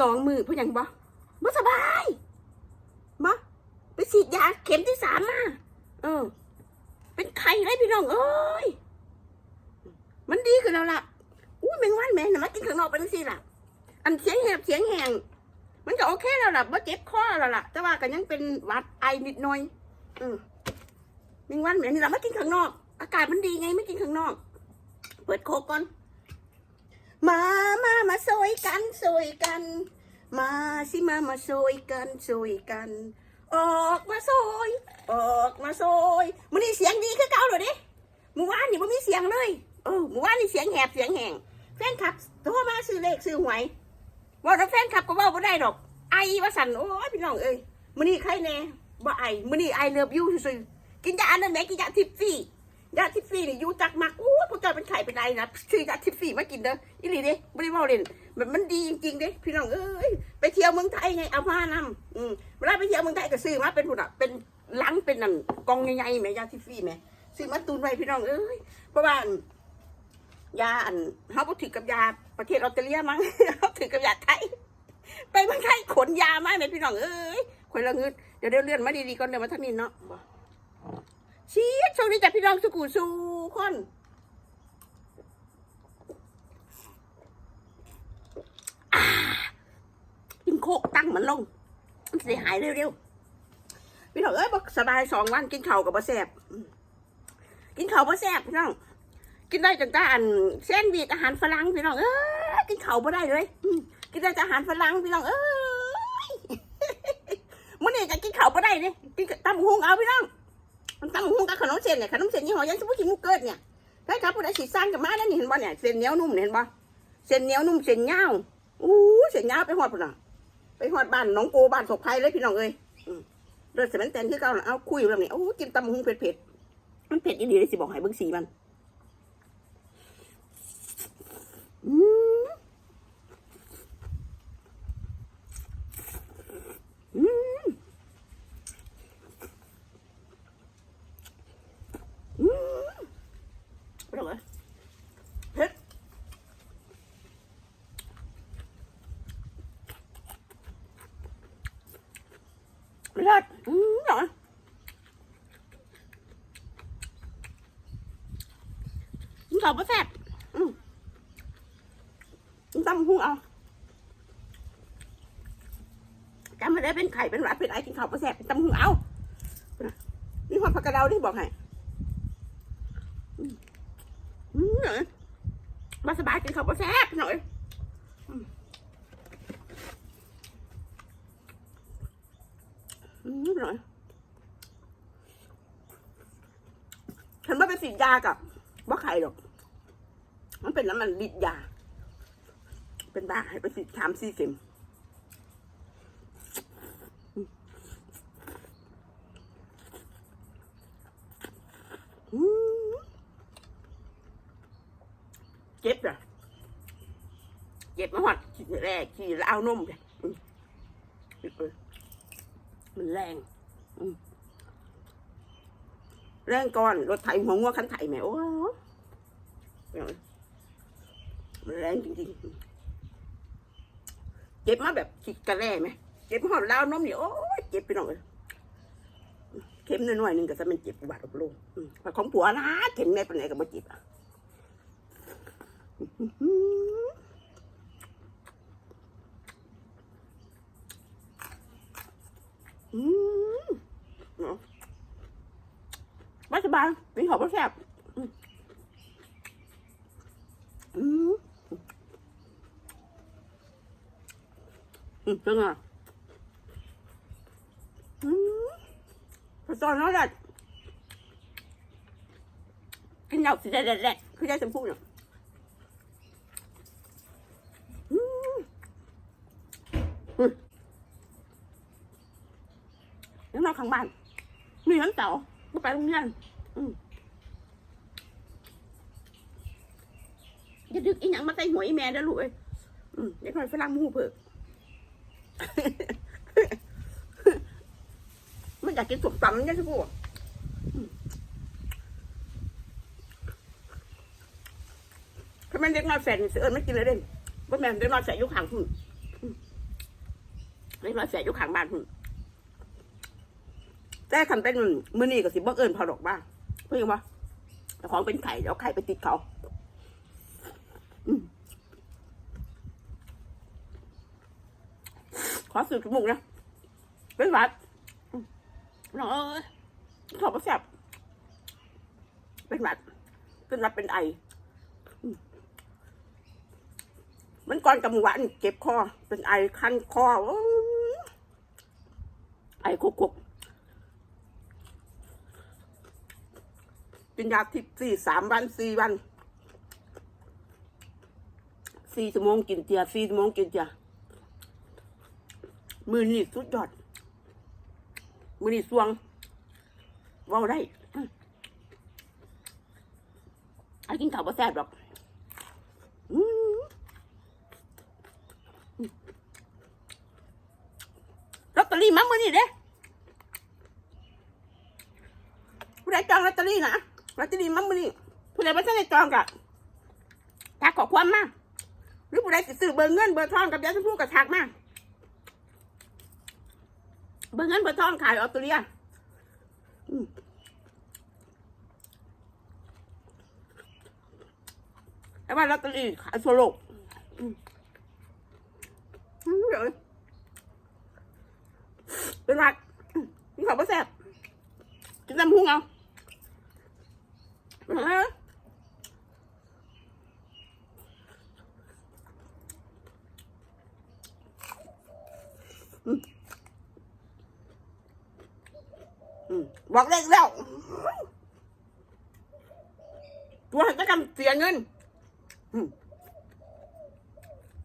สองมือพื่อหยังบ่บ่สบายบ่ไปฉีดยาเข็มที่สามมาเออ เป็นไข้เลยพี่น้องเอ้ยมันดีขึ้นแล้วล่ะอู้แมงวันแม่น่ะมากินข้างนอกเป็นสิล่ะ อันเสียงแหบเสียงแหงมันก็โอเคแล้วล่ะว่าเจ็บคอแล้วล่ะ แต่ว่าก็ยังเป็นหวัดไอนิดหน่อยเออแมงวันแม่นี่ล่ะมากินข้างนอก อากาศมันดีไงไม่กินข้างนอก เปิดโคกก่อน มามามาซอยกันซอยกัน มาสิมามาซอยกันซอยกัน ออกมาซอยออกมาซอยมันนี่เสียงดีคือเก่าเลยดิเมื่อวานนี่มันมีเสียงเลยเออเมื่อวานนี่เสียงแหบเสียงแหงแฟนคลับโทรมาซื้อเลขซื้อหวยว่าแต่แฟนคลับก็ว่าไม่ได้ดอก ไอว่าสันโอ้ยพี่น้องเอ้ยมันนี่ใครแน่บ่ไอมันนี่ไอเลิฟยูซื่อกินยาอันนั้นไหมกินยาทิฟฟี่ ยาทิฟฟี่นี่ยูจักมักอู้พวกเจ้าเป็นไข่เป็นไอนะซื้อยาทิฟฟี่มากินเด้ออีหลีเด้ไม่ได้ว่าเล่นแบบมันดีจริงๆเด้พี่น้องเอ้ยไปเที่ยวเมืองไทยไงเอาผ้านำอืมเวลาไปเที่ยวเมืองไทยก็ซื้อมาเป็นผุดอะเป็นลังเป็นนั่นกองใหญ่ๆแหมยาทิฟฟี่แหมซื้อมาตุนไว้พี่น้องเอ้ยเพราะว่ายาอันเขาบ่ถือกับยาประเทศออสเตรเลียมั้งเขาถือกับยาไทย ไปเมืองไทยขนยามาไหมพี่น้องเอ้ยคนละเงินเดี๋ยวเดี๋ยวเลื่อนมาดีๆก่อนเดี๋ยวมาทางนี้เนาะ ชี้ช่วงนี้จัดพี่น้องสุกูสูคนกินโคกตั้งมันลง มันเสียหายเร็วๆ พี่น้องเอ้ยบอกสบายสองวันกินข้าวกับบะแสบกินข้าวบะแสบพี่น้อง กินได้จังแต่อันแซนวิชอาหารฝรั่งพี่น้องเอ้ยกินข้าวบ่ได้เลยกินได้อาหารฝรั่งพี่น้องเอ้ยมื้อนี้ก็กินข้าวบ่ได้เลยกินตำหุงเอาพี่น้อง มันตำหุงกับขนมเส้นเนี่ยขนมเส้นยี่ห้อยังสมมุติมุกเกิดเนี่ยใช่ครับผู้ใดสิสร้างกับมาแล้วนี่เห็นบ่เนี่ยเส้นเหนียวนุ่มเห็นบ่เส้นเหนียวนุ่มเส้นยาวอู้เส้นยาวไปหอดพุ่นน่ะไปหอดบ้านน้องโกบ้านศกไพ่เลยพี่น้องเอ้ยเดือดเสมันแตนที่เก่าเอาคุยแบบนี้โอ้กินตำหุงเผ็ดๆมันเผ็ดอีหลีเลยสิบอกให้เบิ่งสีมัน อืมอืมอืมอร่อยเผ็ดเลิศอืมอร่อย กินข้าวปลาแซ่บอืมตำหุ้งเอาจำไม่ได้เป็นไข่เป็นหวานเป็นไอกินข้าวประแสบตำหุ้งเอานี่ความผักกระเดาที่บอกให้มาสบายกินข้าวประแสบหน่อยอืมอืมหน่อยฉันว่าไปฉียากับว่าไข่หรอก มันเป็นน้ำมันดิดยา เป็นบ้าให้ไปสิสามสี่เข็มเจ็บเหรอเจ็บมาหอดขี่แรกขี่แล้วเอานมเลยมันแรงแรงก่อนรถไถหัวงัวคันไถแหมโอ้ แรงจริงๆ เจ็บมาแบบขีดกระแร่ไหม เจ็บหอดล้าวนมนี่โอ้ยเจ็บไปหน่อยเข็มน้อยๆหนึ่งก็จะเป็นเจ็บบาดอบลูอืมแต่ของผัวนะเข็มแม่เป็นไหนก็บ่เจ็บอะอืมเนาะไม่สบายกินของไม่แซ่บอืมอืม อืมเป็นไงอืมพอตอนนั้นแหละกินเหล้าสิแดดๆคือได้ชมพูดเนี่ยอืมอืมยังนอนข้างบ้านมีน้ำเต่าก็ไปโรงเรียนอืมอย่าดึกอีหยังมาใส่หัวอีแม่นะลูกเอ้ยอืมเด็กน้อยฝรั่งหมูเผือก มันอยากกินสุกตำเนี่ยใช่ปะถ้ามันเด็กน้อยแฟนเสือไม่กินเลยเด่นว่าแม่เด็กน้อยใส่ยุคหางคุณเล็กน้อยแฝดยู่ข้างบ้านพุ่นแต่คันเป็นมือนี้ก็สิบ่เอิ้นเผาดอกบ้างเพิ่อนว่าแต่ของเป็นไข่เดี๋ยวไข่ไปติดเขาอืม ขอสืบจมูกนะเป็นหวัดอืมน้องเอ้ยขอบพระแซ่บเป็นหวัดเป็นหวัดเป็นไอ มันก่อนกับหวานเจ็บคอ เป็นไอคันคอไอคุกคุกกินยาทิพสี่สามวันสี่วันสี่ชั่วโมงกินเจียสี่ชั่วโมงกินเจีย มือนี่สุดยอด มือนี่สวงเว้าได้ไอ้กินข้าวบ่แซ่บหรอกอืมลอตเตอรี่มามือนี่เด้ผู้ใดจองลอตเตอรี่นะลอตเตอรี่มามือนี่ผู้ใดไม่ใช่ได้จองกะทักขอความมาหรือผู้ใดสิซื้อเบอร์เงินเบอร์ทองกับยาชมพูกับทักมา เบอร์เงินเบอร์ทองขายออสเตรเลียแต่ว่าลอตเตอรี่ขายทั่วโลกเป็นไรอืมกินข้าวไม่แซ่บกินน้ำหุ้งเอาเอออืม บอกเลขแล้วตัวหันจะกำเสียเงิน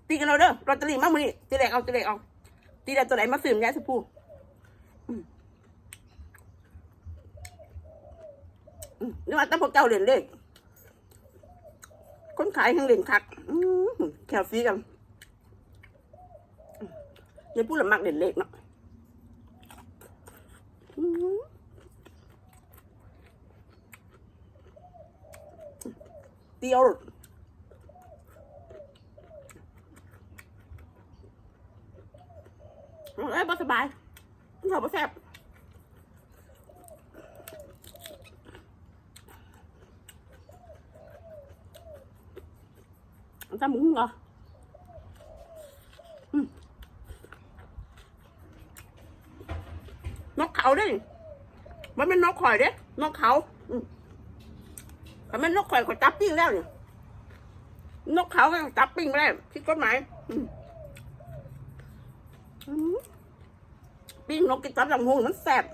ตีกันเราเด้อลอตเตอรี่มากมือนี่ตีแรกเอาตีแรกเอาตีแรกตัวไหนมาสืบยายสุภูนี่ว่าตั้งพวกเจ้าเล่นเลขคนขายทั้งเล่นคักแคลซีกันยายพูดละมักเล่นเลขเนาะอืม เตียวเอ้ยบ่สบายขอบบ่แซ่บทำมึงเหรออนกเขาด้มันเป็นนกข่อยเด้นกเขา อืม แต่มันนกข่อยก็จับปิ้งแล้วเนี่ยนกเขาก็จับปิ้งไม่ได้ผิดกฎหมายอืมปิ้งนกกินจับลำหูมันแสบ